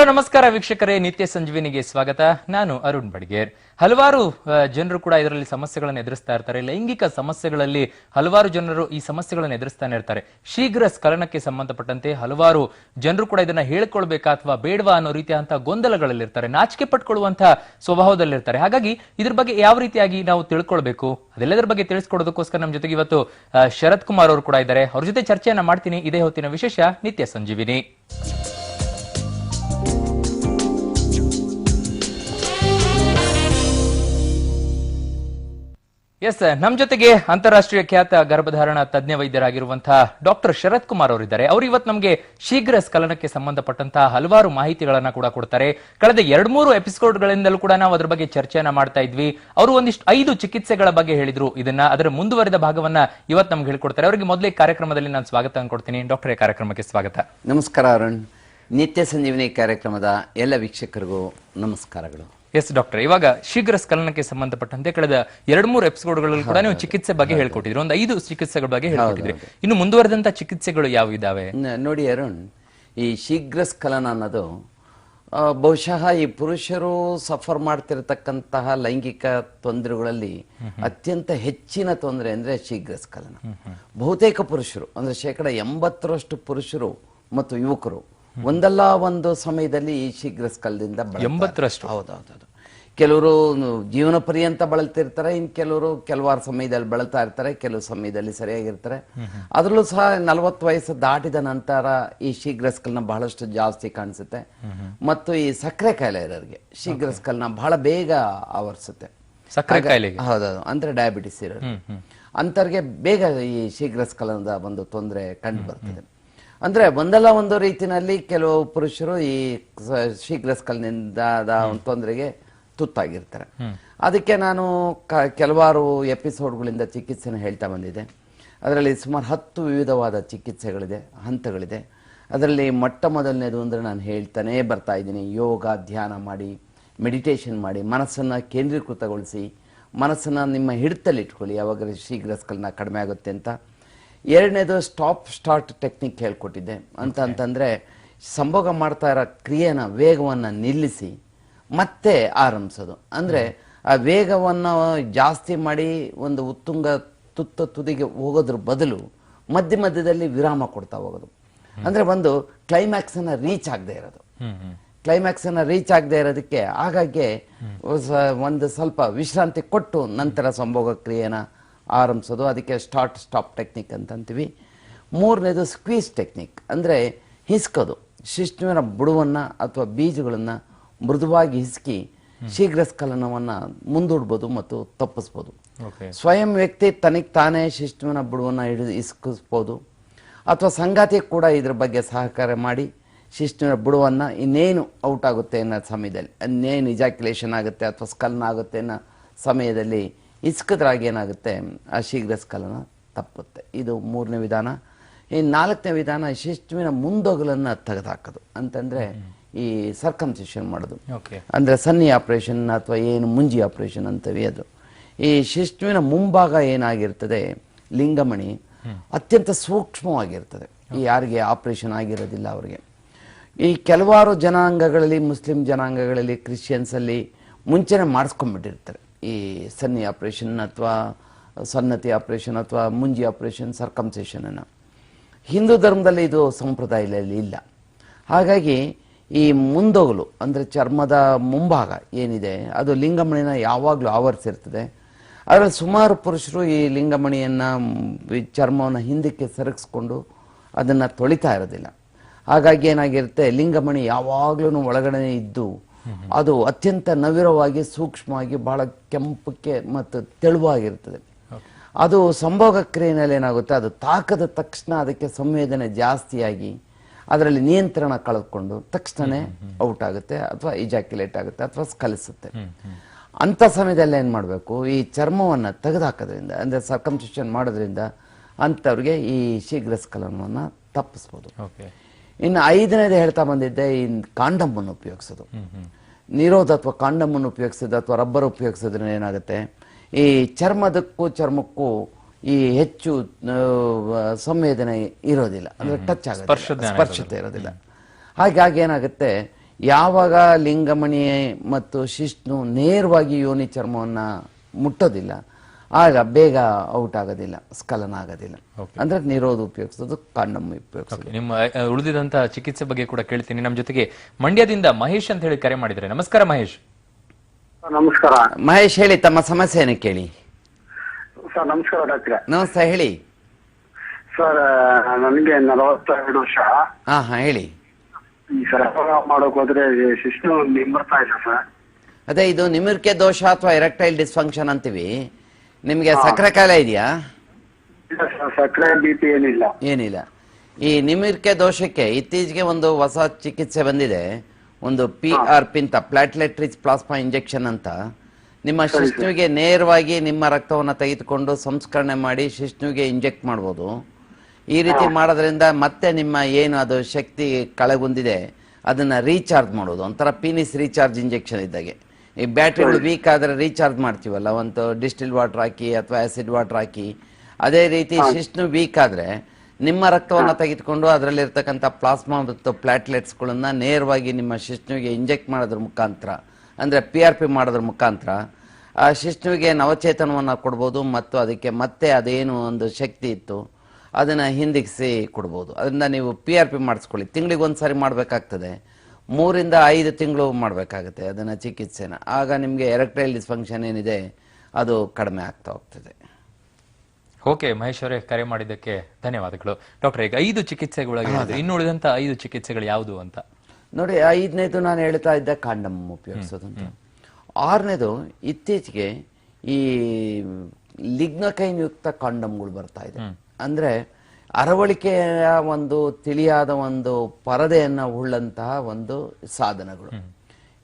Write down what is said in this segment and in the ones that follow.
Hello, ನಮಸ್ಕಾರ ವೀಕ್ಷಕರೇ, ನಿತ್ಯ ಸಂಜೀವಿನಿಗೆ ಸ್ವಾಗತ. ನಾನು ಅರುಣ್ ಬಡ್ಗೇರ್. ಹಲವಾರು ಜನರು ಕೂಡ ಇದರಲ್ಲಿ ಸಮಸ್ಯೆಗಳನ್ನು ಎದುರಿಸ್ತಾ ಇರ್ತಾರೆ. ಲೈಂಗಿಕ ಸಮಸ್ಯೆಗಳಲ್ಲಿ ಹಲವಾರು ಜನರು ಈ ಸಮಸ್ಯೆಗಳನ್ನು ಎದುರಿಸ್ತಾನೆ ಇರ್ತಾರೆ. ಶೀಘ್ರ ಸ್ಖಲನಕ್ಕೆ ಸಂಬಂಧಪಟ್ಟಂತೆ ಹಲವಾರು ಜನರು ಕೂಡ ಇದನ್ನ ಹೇಳ್ಕೊಳ್ಬೇಕಾ ಅಥವಾ ಬೇಡವಾ ಅನ್ನೋ ರೀತಿಯಂತಹ ಗೊಂದಲಗಳಲ್ಲಿರ್ತಾರೆ. ನಾಚಿಕೆ ಪಟ್ಕೊಳ್ಳುವಂತಹ ಸ್ವಭಾವದಲ್ಲಿರ್ತಾರೆ. ಹಾಗಾಗಿ ಇದ್ರ ಬಗ್ಗೆ ಯಾವ ರೀತಿಯಾಗಿ ನಾವು ತಿಳ್ಕೊಳ್ಬೇಕು? ಅದೆಲ್ಲದರ ಬಗ್ಗೆ ತಿಳಿಸ್ಕೊಡೋದಕ್ಕೋಸ್ಕರ ನಮ್ಮ ಜೊತೆಗೆ ಇವತ್ತು ಶರತ್ ಕುಮಾರ್ ಅವರು ಕೂಡ ಇದ್ದಾರೆ. ಅವ್ರ ಜೊತೆ ಚರ್ಚೆಯನ್ನ ಮಾಡ್ತೀನಿ. ಇದೇ ಹೊತ್ತಿನ ವಿಶೇಷ ನಿತ್ಯ ಸಂಜೀವಿನಿ. ಎಸ್ ನಮ್ಮ ಜೊತೆಗೆ ಅಂತಾರಾಷ್ಟ್ರೀಯ ಖ್ಯಾತ ಗರ್ಭಧಾರಣ ತಜ್ಞ ವೈದ್ಯರಾಗಿರುವಂತಹ ಡಾಕ್ಟರ್ ಶರತ್ ಕುಮಾರ್ ಅವರಿದ್ದಾರೆ. ಅವರು ಇವತ್ತು ನಮಗೆ ಶೀಘ್ರ ಸ್ಖಲನಕ್ಕೆ ಸಂಬಂಧಪಟ್ಟಂತಹ ಹಲವಾರು ಮಾಹಿತಿಗಳನ್ನ ಕೂಡ ಕೊಡ್ತಾರೆ. ಕಳೆದ ಎರಡ್ ಮೂರು ಎಪಿಸೋಡ್ಗಳಿಂದಲೂ ಕೂಡ ನಾವು ಅದರ ಬಗ್ಗೆ ಚರ್ಚೆಯನ್ನ ಮಾಡ್ತಾ ಇದ್ವಿ. ಅವರು ಒಂದಿಷ್ಟು ಐದು ಚಿಕಿತ್ಸೆಗಳ ಬಗ್ಗೆ ಹೇಳಿದ್ರು ಇದನ್ನ. ಅದರ ಮುಂದುವರೆದ ಭಾಗವನ್ನ ಇವತ್ತು ನಮ್ಗೆ ಹೇಳ್ಕೊಡ್ತಾರೆ. ಅವರಿಗೆ ಮೊದಲೇ ಕಾರ್ಯಕ್ರಮದಲ್ಲಿ ನಾನು ಸ್ವಾಗತ ಕೊಡ್ತೀನಿ ಡಾಕ್ಟರ್, ಕಾರ್ಯಕ್ರಮಕ್ಕೆ ಸ್ವಾಗತ. ನಮಸ್ಕಾರ ಅರುಣ್. ನಿತ್ಯ ಸಂಜೀವನಿ ಕಾರ್ಯಕ್ರಮದ ಎಲ್ಲ ವೀಕ್ಷಕರಿಗೂ ನಮಸ್ಕಾರಗಳು. ಎಸ್ ಡಾಕ್ಟರ್ ಇವಾಗ ಶೀಘ್ರ ಸ್ಖಲನಕ್ಕೆ ಸಂಬಂಧಪಟ್ಟಂತೆ ಕಳೆದ ಎರಡ್ ಮೂರು ಎಪಿಸೋಡ್ಗಳಲ್ಲಿ ಕೂಡ ನೀವು ಚಿಕಿತ್ಸೆ ಬಗ್ಗೆ ಹೇಳ್ಕೊಟ್ಟಿದ್ರು. ಒಂದು ಐದು ಚಿಕಿತ್ಸೆಗಳ ಬಗ್ಗೆ ಹೇಳ್ಕೊಟ್ಟಿದ್ರಿ. ಇನ್ನು ಮುಂದುವರೆದಂತ ಚಿಕಿತ್ಸೆಗಳು ಯಾವ ಇದಾವೆ? ನೋಡಿ ಅರುಣ್ ಈ ಶೀಘ್ರ ಸ್ಖಲನ ಅನ್ನೋದು ಬಹುಶಃ ಈ ಪುರುಷರು ಸಫರ್ ಮಾಡ್ತಿರತಕ್ಕಂತಹ ಲೈಂಗಿಕ ತೊಂದರೆಗಳಲ್ಲಿ ಅತ್ಯಂತ ಹೆಚ್ಚಿನ ತೊಂದರೆ ಅಂದ್ರೆ ಶೀಘ್ರ ಸ್ಖಲನ. ಬಹುತೇಕ ಪುರುಷರು ಅಂದ್ರೆ ಶೇಕಡ ಎಂಬತ್ತರಷ್ಟು ಪುರುಷರು ಮತ್ತು ಯುವಕರು ಒಂದಲ್ಲ ಒಂದು ಸಮಯದಲ್ಲಿ ಈ ಶೀಘ್ರ ಸ್ಕಲ್ದಿಂದ. ಎಂಬತ್ತರಷ್ಟು? ಹೌದೌದು ಕೆಲವರು ಜೀವನ ಪರ್ಯಂತ ಬಳಲ್ತಿರ್ತಾರೆ ಇನ್ ಕೆಲವರು ಕೆಲವಾರು ಸಮಯದಲ್ಲಿ ಬಳಲ್ತಾ ಇರ್ತಾರೆ ಕೆಲವು ಸಮಯದಲ್ಲಿ ಸರಿಯಾಗಿರ್ತಾರೆ. ಅದರಲ್ಲೂ ಸಹ ನಲವತ್ತು ವಯಸ್ಸು ದಾಟಿದ ನಂತರ ಈ ಶೀಘ್ರ ಸ್ಕಲ್ನ ಬಹಳಷ್ಟು ಜಾಸ್ತಿ ಕಾಣಿಸುತ್ತೆ. ಮತ್ತು ಈ ಸಕ್ಕರೆ ಕಾಯಿಲೆ ಇರೋರಿಗೆ ಶೀಘ್ರ ಸ್ಕಲ್ನ ಬಹಳ ಬೇಗ ಆವರಿಸುತ್ತೆ. ಸಕ್ಕರೆ ಕಾಯಿಲೆ ಹೌದೌದು. ಅಂದ್ರೆ ಡಯಾಬಿಟಿಸ್ ಇರೋರು ಅಂಥವ್ರಿಗೆ ಬೇಗ ಈ ಶೀಘ್ರ ಸ್ಕಲನದ ಒಂದು ತೊಂದರೆ ಕಂಡು ಬರ್ತದೆ. ಅಂದ್ರೆ ಒಂದಲ್ಲ ಒಂದು ರೀತಿನಲ್ಲಿ ಕೆಲವು ಪುರುಷರು ಈ ಶೀಘ್ರ ಸ್ಕಲ್ನಿಂದ ಒಂದು ತೊಂದರೆಗೆ ತುತ್ತಾಗಿರ್ತಾರೆ. ಅದಕ್ಕೆ ನಾನು ಕ- ಕೆಲವಾರು ಎಪಿಸೋಡ್ಗಳಿಂದ ಚಿಕಿತ್ಸೆನ ಹೇಳ್ತಾ ಬಂದಿದೆ ಅದರಲ್ಲಿ ಸುಮಾರು ಹತ್ತು ವಿವಿಧವಾದ ಚಿಕಿತ್ಸೆಗಳಿದೆ ಹಂತಗಳಿದೆ. ಅದರಲ್ಲಿ ಮೊಟ್ಟ ಮೊದಲನೇದು ಅಂದರೆ ನಾನು ಹೇಳ್ತಾನೇ ಬರ್ತಾ ಇದ್ದೀನಿ. ಯೋಗ ಧ್ಯಾನ ಮಾಡಿ ಮೆಡಿಟೇಷನ್ ಮಾಡಿ ಮನಸ್ಸನ್ನು ಕೇಂದ್ರೀಕೃತಗೊಳಿಸಿ ಮನಸ್ಸನ್ನು ನಿಮ್ಮ ಹಿಡಿತಲ್ಲಿ ಇಟ್ಕೊಳ್ಳಿ ಯಾವಾಗ ಶೀಘ್ರ ಸ್ಕಲ್ನ ಕಡಿಮೆ ಆಗುತ್ತೆ ಅಂತ. ಎರಡನೇದು ಸ್ಟಾಪ್ ಸ್ಟಾರ್ಟ್ ಟೆಕ್ನಿಕ್ ಹೇಳ್ಕೊಟ್ಟಿದ್ದೆ. ಅಂತ ಅಂತಂದರೆ ಸಂಭೋಗ ಮಾಡ್ತಾ ಇರೋ ಕ್ರಿಯೆನ ವೇಗವನ್ನು ನಿಲ್ಲಿಸಿ ಮತ್ತೆ ಆರಂಭಿಸೋದು. ಅಂದರೆ ಆ ವೇಗವನ್ನು ಜಾಸ್ತಿ ಮಾಡಿ ಒಂದು ಉತ್ತುಂಗ ತುತ್ತ ತುದಿಗೆ ಹೋಗೋದ್ರ ಬದಲು ಮಧ್ಯ ಮಧ್ಯದಲ್ಲಿ ವಿರಾಮ ಕೊಡ್ತಾ ಹೋಗೋದು. ಅಂದರೆ ಒಂದು ಕ್ಲೈಮ್ಯಾಕ್ಸನ್ನು ರೀಚ್ ಆಗದೆ ಇರೋದು. ಕ್ಲೈಮ್ಯಾಕ್ಸ್ ಅನ್ನ ರೀಚ್ ಆಗದೆ ಇರೋದಕ್ಕೆ ಆಗಾಗ್ಗೆ ಒಂದು ಸ್ವಲ್ಪ ವಿಶ್ರಾಂತಿ ಕೊಟ್ಟು ನಂತರ ಸಂಭೋಗ ಕ್ರಿಯೆನ ಆರಂಭಿಸೋದು. ಅದಕ್ಕೆ ಸ್ಟಾರ್ಟ್ ಸ್ಟಾಪ್ ಟೆಕ್ನಿಕ್ ಅಂತಂತೀವಿ ಮೂರನೇದು ಸ್ಕ್ವೀಸ್ ಟೆಕ್ನಿಕ್ ಅಂದರೆ ಹಿಸ್ಕೋದು. ಶಿಷ್ಣುವಿನ ಬುಡವನ್ನು ಅಥವಾ ಬೀಜಗಳನ್ನು ಮೃದುವಾಗಿ ಹಿಸ್ಕಿ ಶೀಘ್ರ ಸ್ಖಲನವನ್ನು ಮುಂದೂಡ್ಬೋದು ಮತ್ತು ತಪ್ಪಿಸ್ಬೋದು. ಸ್ವಯಂ ವ್ಯಕ್ತಿ ತನಗೆ ತಾನೇ ಶಿಷ್ಣುವಿನ ಬುಡವನ್ನು ಹಿಡಿದು ಇಸ್ಕಿಸ್ಬೋದು ಅಥವಾ ಸಂಗಾತಿ ಕೂಡ ಇದ್ರ ಬಗ್ಗೆ ಸಹಕಾರ ಮಾಡಿ ಶಿಷ್ಣುವಿನ ಬುಡವನ್ನು ಇನ್ನೇನು ಔಟ್ ಆಗುತ್ತೆ ಅನ್ನೋ ಸಮಯದಲ್ಲಿ ಇನ್ನೇನು ಇಜಾಕ್ಯುಲೇಷನ್ ಆಗುತ್ತೆ ಅಥವಾ ಸ್ಕಲನ ಆಗುತ್ತೆ ಅನ್ನೋ ಸಮಯದಲ್ಲಿ ಇಸ್ಕದ್ರಾಗ ಏನಾಗುತ್ತೆ? ಆ ಶೀಘ್ರ ಸ್ಖಲನ ತಪ್ಪುತ್ತೆ. ಇದು ಮೂರನೇ ವಿಧಾನ. ಈ ನಾಲ್ಕನೇ ವಿಧಾನ ಶಿಸ್ತುವಿನ ಮುಂದೊಗಲನ್ನು ತೆಗೆದುಹಾಕೋದು ಅಂತಂದರೆ ಈ ಸರ್ಕಮ್ಸಿಷನ್ ಮಾಡೋದು. ಅಂದರೆ ಸನ್ನಿ ಆಪರೇಷನ್ ಅಥವಾ ಏನು ಮುಂಜಿ ಆಪರೇಷನ್ ಅಂತವೇ ಅದು. ಈ ಶಿಶ್ನುವಿನ ಮುಂಭಾಗ ಏನಾಗಿರ್ತದೆ? ಲಿಂಗಮಣಿ ಅತ್ಯಂತ ಸೂಕ್ಷ್ಮವಾಗಿರ್ತದೆ. ಈ ಯಾರಿಗೆ ಆಪರೇಷನ್ ಆಗಿರೋದಿಲ್ಲ ಅವರಿಗೆ. ಈ ಕೆಲವಾರು ಜನಾಂಗಗಳಲ್ಲಿ ಮುಸ್ಲಿಂ ಜನಾಂಗಗಳಲ್ಲಿ ಕ್ರಿಶ್ಚಿಯನ್ಸಲ್ಲಿ ಮುಂಚೆನೆ ಮಾಡಿಸ್ಕೊಂಡ್ಬಿಟ್ಟಿರ್ತಾರೆ. ಈ ಸನ್ನಿ ಆಪರೇಷನ್ ಅಥವಾ ಸನ್ನತಿ ಆಪರೇಷನ್ ಅಥವಾ ಮುಂಜಿ ಆಪರೇಷನ್ ಸರ್ಕಮ್ಸೇಷನನ್ನು ಹಿಂದೂ ಧರ್ಮದಲ್ಲಿ ಇದು ಸಂಪ್ರದಾಯದಲ್ಲಿ ಇಲ್ಲ. ಹಾಗಾಗಿ ಈ ಮುಂದೋಗಲು, ಅಂದರೆ ಚರ್ಮದ ಮುಂಭಾಗ ಏನಿದೆ, ಅದು ಲಿಂಗಮಣಿನ ಯಾವಾಗಲೂ ಆವರಿಸಿರ್ತದೆ. ಅದರಲ್ಲಿ ಸುಮಾರು ಪುರುಷರು ಈ ಲಿಂಗಮಣಿಯನ್ನು ಚರ್ಮವನ್ನು ಹಿಂದಕ್ಕೆ ಸರಗಿಸ್ಕೊಂಡು ಅದನ್ನು ತೊಳಿತಾ ಇರೋದಿಲ್ಲ. ಹಾಗಾಗಿ ಏನಾಗಿರುತ್ತೆ, ಲಿಂಗಮಣಿ ಯಾವಾಗ್ಲೂ ಒಳಗಡೆ ಇದ್ದು ಅದು ಅತ್ಯಂತ ನವಿರವಾಗಿ ಸೂಕ್ಷ್ಮವಾಗಿ ಬಹಳ ಕೆಂಪಕ್ಕೆ ಮತ್ತು ತೆಳುವಾಗಿರ್ತದೆ. ಅದು ಸಂಭೋಗ ಕ್ರಿಯೆಯಲ್ಲಿ ಏನಾಗುತ್ತೆ? ಅದು ತಾಕದ ತಕ್ಷಣ ಅದಕ್ಕೆ ಸಂವೇದನೆ ಜಾಸ್ತಿಯಾಗಿ ಅದರಲ್ಲಿ ನಿಯಂತ್ರಣ ಕಳೆದುಕೊಂಡು ತಕ್ಷಣನೇ ಔಟ್ ಆಗುತ್ತೆ ಅಥವಾ ಇಜಾಕ್ಯುಲೇಟ್ ಆಗುತ್ತೆ ಅಥವಾ ಸ್ಕಲಿಸುತ್ತೆ ಅಂಥ ಸಮಯದಲ್ಲಿ ಏನು ಮಾಡಬೇಕು? ಈ ಚರ್ಮವನ್ನು ತೆಗೆದುಹಾಕೋದ್ರಿಂದ ಅಂದರೆ ಸರ್ಕಮ್ಸಿಷನ್ ಮಾಡೋದ್ರಿಂದ ಅಂಥವ್ರಿಗೆ ಈ ಶೀಘ್ರ ಸ್ಖಲನವನ್ನು ತಪ್ಪಿಸ್ಬೋದು. ಓಕೆ ಇನ್ನು ಐದನೇದು ಹೇಳ್ತಾ ಬಂದಿದ್ದೆ ಈ ಕಾಂಡಮ್ ಅನ್ನು ಉಪಯೋಗಿಸೋದು. ನಿರೋಧ ಅಥವಾ ಕಾಂಡಮ್ ಅನ್ನು ಉಪಯೋಗಿಸೋದು ಅಥವಾ ರಬ್ಬರ್ ಉಪಯೋಗಿಸೋದ್ರಿಂದ ಏನಾಗುತ್ತೆ? ಈ ಚರ್ಮದಕ್ಕೂ ಚರ್ಮಕ್ಕೂ ಈ ಹೆಚ್ಚು ಸಂವೇದನೆ ಇರೋದಿಲ್ಲ. ಅಂದ್ರೆ ಟಚ್ ಆಗುತ್ತೆ ಸ್ಪರ್ಶತೆ ಇರೋದಿಲ್ಲ. ಹಾಗಾಗಿ ಏನಾಗುತ್ತೆ? ಯಾವಾಗ ಲಿಂಗಮಣಿ ಮತ್ತು ಶಿಷ್ಣು ನೇರವಾಗಿ ಯೋನಿ ಚರ್ಮವನ್ನ ಮುಟ್ಟೋದಿಲ್ಲ ಆಗ ಬೇಗ ಔಟ್ ಆಗೋದಿಲ್ಲ ಸ್ಖಲನ ಆಗೋದಿಲ್ಲ. ಅಂದ್ರೆ ನಿರೋಧ ಉಪಯೋಗಿಸೋದು ಕಾಂಡಮ್ ಉಪಯೋಗಿಸೋದು. ನಿಮ್ಮ ಉಳಿದಿದಂತಹ ಉಳಿದಿದಂತ ಚಿಕಿತ್ಸೆ ಬಗ್ಗೆ ಕೂಡ ಕೇಳ್ತೀನಿ. ನಮ್ಮ ಜೊತೆಗೆ ಮಂಡ್ಯದಿಂದ ಮಹೇಶ್ ಅಂತ ಹೇಳಿ ಕರೆ ಮಾಡಿದ್ರೆ ನಮಸ್ಕಾರ ಮಹೇಶ್. ನಮಸ್ಕಾರ. ಮಹೇಶ್ ಹೇಳಿ ತಮ್ಮ ಸಮಸ್ಯೆಯನ್ನು ಕೇಳಿ. ಸರ್ ನಮಸ್ಕಾರ ಡಾಕ್ಟರ್. ನಮಸ್ತೆ ಹೇಳಿ. ಸರ್ ನನಗೆ ನಲವತ್ತೆರಡು ವರ್ಷ. ಹಾ ಹಾ ಹೇಳಿ. ಈ ಸರ್ ಮಾಡೋಕ್ ಹೋದ್ರೆ ಶಿಶು ನಿಂಬರ್ತಾ ಇದೆ ಸರ್. ಅದೇ ಇದು ನಿಮಿರ್ಕೆ ದೋಷ ಅಥವಾ ಎರೆಕ್ಟೈಲ್ ಡಿಸ್ಫಂಕ್ಷನ್ ಅಂತೀವಿ. ನಿಮಗೆ ಸಕ್ಕರೆ ಕಾಯಿಲೆ ಇದೆಯಾ? ಇಲ್ಲ ಸರ್ ಸಕ್ಕರೆ ಬಿ ಪಿ ಏನಿಲ್ಲ. ಏನಿಲ್ಲ. ಈ ನಿಮಿರ್ಕೆ ದೋಷಕ್ಕೆ ಇತ್ತೀಚೆಗೆ ಒಂದು ಹೊಸ ಚಿಕಿತ್ಸೆ ಬಂದಿದೆ. ಒಂದು ಪಿ ಆರ್ ಪಿಂತ ಪ್ಲಾಟ್ಲೆಟ್ ರಿಚ್ ಪ್ಲಾಸ್ಮಾ ಇಂಜೆಕ್ಷನ್ ಅಂತ. ನಿಮ್ಮ ಶಿಷ್ಣುವಿಗೆ ನೇರವಾಗಿ ನಿಮ್ಮ ರಕ್ತವನ್ನು ತೆಗೆದುಕೊಂಡು ಸಂಸ್ಕರಣೆ ಮಾಡಿ ಶಿಷ್ಣುವಿಗೆ ಇಂಜೆಕ್ಟ್ ಮಾಡ್ಬೋದು. ಈ ರೀತಿ ಮಾಡೋದ್ರಿಂದ ಮತ್ತೆ ನಿಮ್ಮ ಏನು ಅದು ಶಕ್ತಿ ಕಳೆಗುಂದಿದೆ ಅದನ್ನ ರೀಚಾರ್ಜ್ ಮಾಡೋದು. ಒಂಥರ ಪೀನಿಸ್ ರೀಚಾರ್ಜ್ ಇಂಜೆಕ್ಷನ್ ಇದ್ದಾಗೆ. ಈ ಬ್ಯಾಟ್ರಿಗಳು ವೀಕ್ ಆದ್ರೆ ರೀಚಾರ್ಜ್ ಮಾಡ್ತೀವಲ್ಲ ಒಂದು ಡಿಸ್ಟಿಲ್ ವಾಟರ್ ಹಾಕಿ ಅಥವಾ ಆಸಿಡ್ ವಾಟರ್ ಹಾಕಿ. ಅದೇ ರೀತಿ ಶಿಶ್ನು ವೀಕ್ ಆದ್ರೆ ನಿಮ್ಮ ರಕ್ತವನ್ನು ತೆಗೆದುಕೊಂಡು ಅದರಲ್ಲಿರ್ತಕ್ಕಂಥ ಪ್ಲಾಸ್ಮಾ ಮತ್ತು ಪ್ಲಾಟ್ಲೆಟ್ಸ್ಗಳನ್ನ ನೇರವಾಗಿ ನಿಮ್ಮ ಶಿಷ್ಣುವಿಗೆ ಇಂಜೆಕ್ಟ್ ಮಾಡೋದ್ರ ಮುಖಾಂತರ ಅಂದ್ರೆ ಪಿ ಆರ್ ಪಿ ಮಾಡೋದ್ರ ಮುಖಾಂತರ ಆ ಶಿಶ್ನುವಿಗೆ ನವಚೇತನವನ್ನು ಕೊಡ್ಬೋದು ಮತ್ತು ಅದಕ್ಕೆ ಮತ್ತೆ ಅದೇನು ಒಂದು ಶಕ್ತಿ ಇತ್ತು ಅದನ್ನ ಹಿಂದಿಗಿಸಿ ಕೊಡ್ಬೋದು. ಅದರಿಂದ ನೀವು ಪಿ ಆರ್ ಪಿ ಮಾಡಿಸ್ಕೊಳ್ಳಿ. ತಿಂಗಳಿಗೆ ಒಂದ್ಸಾರಿ ಮಾಡಬೇಕಾಗ್ತದೆ. ಮೂರಿಂದ ಐದು ತಿಂಗಳು ಮಾಡಬೇಕಾಗುತ್ತೆ ಅದನ್ನ ಚಿಕಿತ್ಸೆನ. ಆಗ ನಿಮಗೆ ಎರೆಕ್ಟೈಲ್ ಡಿಸ್ಫಂಕ್ಷನ್ ಏನಿದೆ ಅದು ಕಡಿಮೆ ಆಗ್ತಾ ಹೋಗ್ತದೆ. ಓಕೆ ಮಹೇಶ್ ಅವರೇ ಕರೆ ಮಾಡಿದ್ದಕ್ಕೆ ಧನ್ಯವಾದಗಳು. ಡಾಕ್ಟರ್ ಈಗ ಐದು ಇನ್ನುಳಿದಂಥ ಇನ್ನು ಉಳಿದಂತ ಐದು ಚಿಕಿತ್ಸೆಗಳು ಯಾವುದು ಅಂತ? ನೋಡಿ ಐದನೇದು ನಾನು ಹೇಳ್ತಾ ಇದ್ದೆ ಕಾಂಡಮ್ ಉಪಯೋಗಿಸೋದು ಅಂತ ಆರನೇದು ಇತ್ತೀಚೆಗೆ ಈ ಲಿಗ್ನಕೈನ್ ಯುಕ್ತ ಕಾಂಡಮ್ಗಳು ಬರ್ತಾ ಇದೆ. ಅಂದ್ರೆ ಅರವಳಿಕೆಯ ಒಂದು ತಿಳಿಯಾದ ಒಂದು ಪರದೆಯನ್ನು ಉಳ್ಳಂತಹ ಒಂದು ಸಾಧನಗಳು.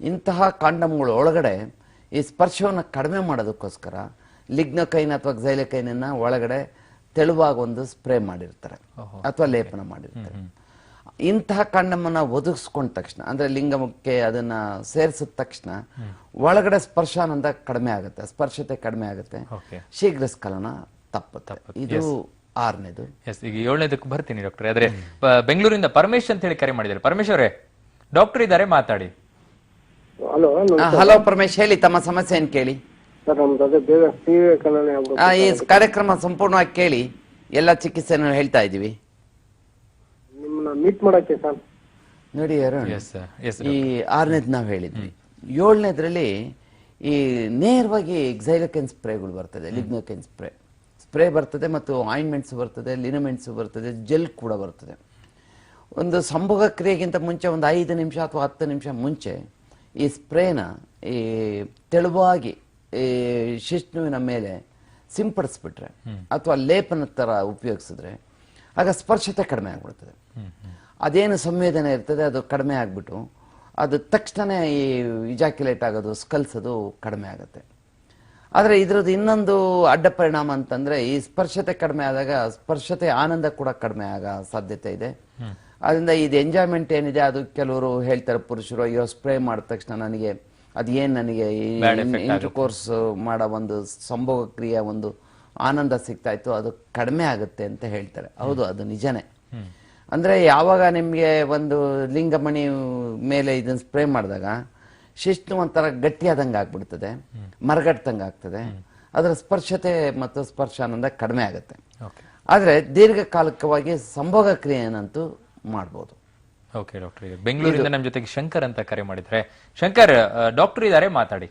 ಇಂತಹ ಕಾಂಡಮ್ಗಳ ಒಳಗಡೆ ಈ ಸ್ಪರ್ಶವನ್ನು ಕಡಿಮೆ ಮಾಡೋದಕ್ಕೋಸ್ಕರ ಲಿಗ್ನಕೈನ್ ಅಥವಾ ಝೈಲಕೈನನ್ನ ಒಳಗಡೆ ತೆಳುವಾಗ ಒಂದು ಸ್ಪ್ರೇ ಮಾಡಿರ್ತಾರೆ. ಅಥವಾ ಲೇಪನ ಮಾಡಿರ್ತಾರೆ. ಇಂತಹ ಕಾಂಡಮನ್ನ ಒದಗಿಸ್ಕೊಂಡ ತಕ್ಷಣ ಅಂದ್ರೆ ಲಿಂಗಮಕ್ಕೆ ಅದನ್ನ ಸೇರಿಸಿದ ತಕ್ಷಣ ಒಳಗಡೆ ಸ್ಪರ್ಶಾನಂದ ಕಡಿಮೆ ಆಗುತ್ತೆ ಸ್ಪರ್ಶತೆ ಕಡಿಮೆ ಆಗುತ್ತೆ. ಶೀಘ್ರ ಸ್ಖಲನ ತಪ್ಪುತ್ತೆ. ಇದು ಆರನೇದು. ಎಸ್ ಈಗ ಏಳನೇದಕ್ಕೆ ಬರ್ತೀನಿ ಡಾಕ್ಟರ್ ಆದ್ರೆ ಬೆಂಗಳೂರಿಂದ ಪರಮೇಶ್ ಅಂತ ಹೇಳಿ ಕರೆ ಮಾಡಿದ್ದಾರೆ. ಪರಮೇಶ್ ಅವರೇ ಡಾಕ್ಟರ್ ಇದ್ದಾರೆ ಮಾತಾಡಿ. ಹಲೋ ಹಲೋ ಪರಮೇಶ್ ಹೇಳಿ ತಮ್ಮ ಸಮಸ್ಯೆ ಏನ್ ಕೇಳಿ? ಸರ್ ನಮ್ದು ಅದೇ ಬೇಗ ಟಿವಿ ಕಲನೆ ಆಗ್ಬೇಕು ಆ, ಈ ಕಾರ್ಯಕ್ರಮ ಸಂಪೂರ್ಣವಾಗಿ ಕೇಳಿ. ಎಲ್ಲ ಚಿಕಿತ್ಸೆನ ಹೇಳ್ತಾ ಇದೀವಿ ನಿಮ್ಮನ್ನ ಮೀಟ್ ಮಾಡಕ್ಕೆ ಸರ್. ನೋಡಿ ಅರುಣ್ ಎಸ್ ಎಸ್ ಈ ಆರನೇದು ನಾವು ಹೇಳಿದ್ವಿ. ಏಳನೇದ್ರಲ್ಲಿ ಈ ನೇರವಾಗಿ ಎಕ್ಸೈಲಕೆನ್ ಸ್ಪ್ರೇಗಳು ಬರ್ತದೆ ಲಿಗ್ನೋಕೆನ್ ಸ್ಪ್ರೇ ಸ್ಪ್ರೇ ಬರ್ತದೆ ಮತ್ತು ಆಯಿಂಟ್ಮೆಂಟ್ಸ್ ಬರ್ತದೆ ಲಿನಮೆಂಟ್ಸ್ ಬರ್ತದೆ ಜೆಲ್ ಕೂಡ ಬರ್ತದೆ. ಒಂದು ಸಂಭೋಗ ಕ್ರಿಯೆಗಿಂತ ಮುಂಚೆ ಒಂದು ಐದು ನಿಮಿಷ ಅಥವಾ ಹತ್ತು ನಿಮಿಷ ಮುಂಚೆ ಈ ಸ್ಪ್ರೇನ ಈ ತೆಳುವಾಗಿ ಈ ಶಿಷ್ಣುವಿನ ಮೇಲೆ ಸಿಂಪಡಿಸ್ಬಿಟ್ರೆ ಅಥವಾ ಲೇಪನ ಥರ ಉಪಯೋಗಿಸಿದ್ರೆ ಆಗ ಸ್ಪರ್ಶತೆ ಕಡಿಮೆ ಆಗ್ಬಿಡ್ತದೆ. ಅದೇನು ಸಂವೇದನೆ ಇರ್ತದೆ ಅದು ಕಡಿಮೆ ಆಗಿಬಿಟ್ಟು ಅದು ತಕ್ಷಣ ಈ ಇಜಾಕ್ಯುಲೇಟ್ ಆಗೋದು ಸ್ಕಲ್ಸೋದು ಕಡಿಮೆ ಆಗುತ್ತೆ. ಆದರೆ ಇದ್ರದ್ದು ಇನ್ನೊಂದು ಅಡ್ಡ ಪರಿಣಾಮ ಅಂತಂದ್ರೆ ಈ ಸ್ಪರ್ಶತೆ ಕಡಿಮೆ ಆದಾಗ ಸ್ಪರ್ಶತೆ ಆನಂದ ಕೂಡ ಕಡಿಮೆ ಆಗ ಸಾಧ್ಯತೆ ಇದೆ. ಅದರಿಂದ ಇದು ಎಂಜಾಯ್ಮೆಂಟ್ ಏನಿದೆ ಅದು ಕೆಲವರು ಹೇಳ್ತಾರೆ ಪುರುಷರು ಅಯ್ಯೋ ಸ್ಪ್ರೇ ಮಾಡಿದ ತಕ್ಷಣ ನನಗೆ ಅದೇನ್ ನನಗೆ ಇಂಟರ್ ಕೋರ್ಸ್ ಮಾಡೋ ಒಂದು ಸಂಭೋಗ ಕ್ರಿಯೆ ಒಂದು ಆನಂದ ಸಿಗ್ತಾ ಇತ್ತು ಅದು ಕಡಿಮೆ ಆಗುತ್ತೆ ಅಂತ ಹೇಳ್ತಾರೆ. ಹೌದು ಅದು ನಿಜನೇ. ಅಂದ್ರೆ ಯಾವಾಗ ನಿಮಗೆ ಒಂದು ಲಿಂಗಮಣಿ ಮೇಲೆ ಇದನ್ನ ಸ್ಪ್ರೇ ಮಾಡಿದಾಗ ಶಿಸ್ತು ಒಂಥರ ಗಟ್ಟಿಯಾದಂಗೆ ಆಗ್ಬಿಡ್ತದೆ ಮರಗಟ್ಟದಂಗೆ ಆಗ್ತದೆ. ಅದರ ಸ್ಪರ್ಶತೆ ಮತ್ತು ಸ್ಪರ್ಶಾನಂದ ಕಡಿಮೆ ಆಗುತ್ತೆ. ಆದರೆ ಆದ್ರೆ ದೀರ್ಘಕಾಲಿಕವಾಗಿ ಸಂಭೋಗ ಕ್ರಿಯೆಯನ್ನಂತೂ ಮಾಡ್ಬೋದು. Okay doctor. ಬೆಂಗಳೂರಿಂದ ನಮ್ಮ ಜೊತೆಗೆ ಶಂಕರ್ ಅಂತ ಕರೆ ಮಾಡಿದ್ರೆ. ಶಂಕರ್ ಡಾಕ್ಟರ್ ಇದಾರೆ ಮಾತಾಡಿ.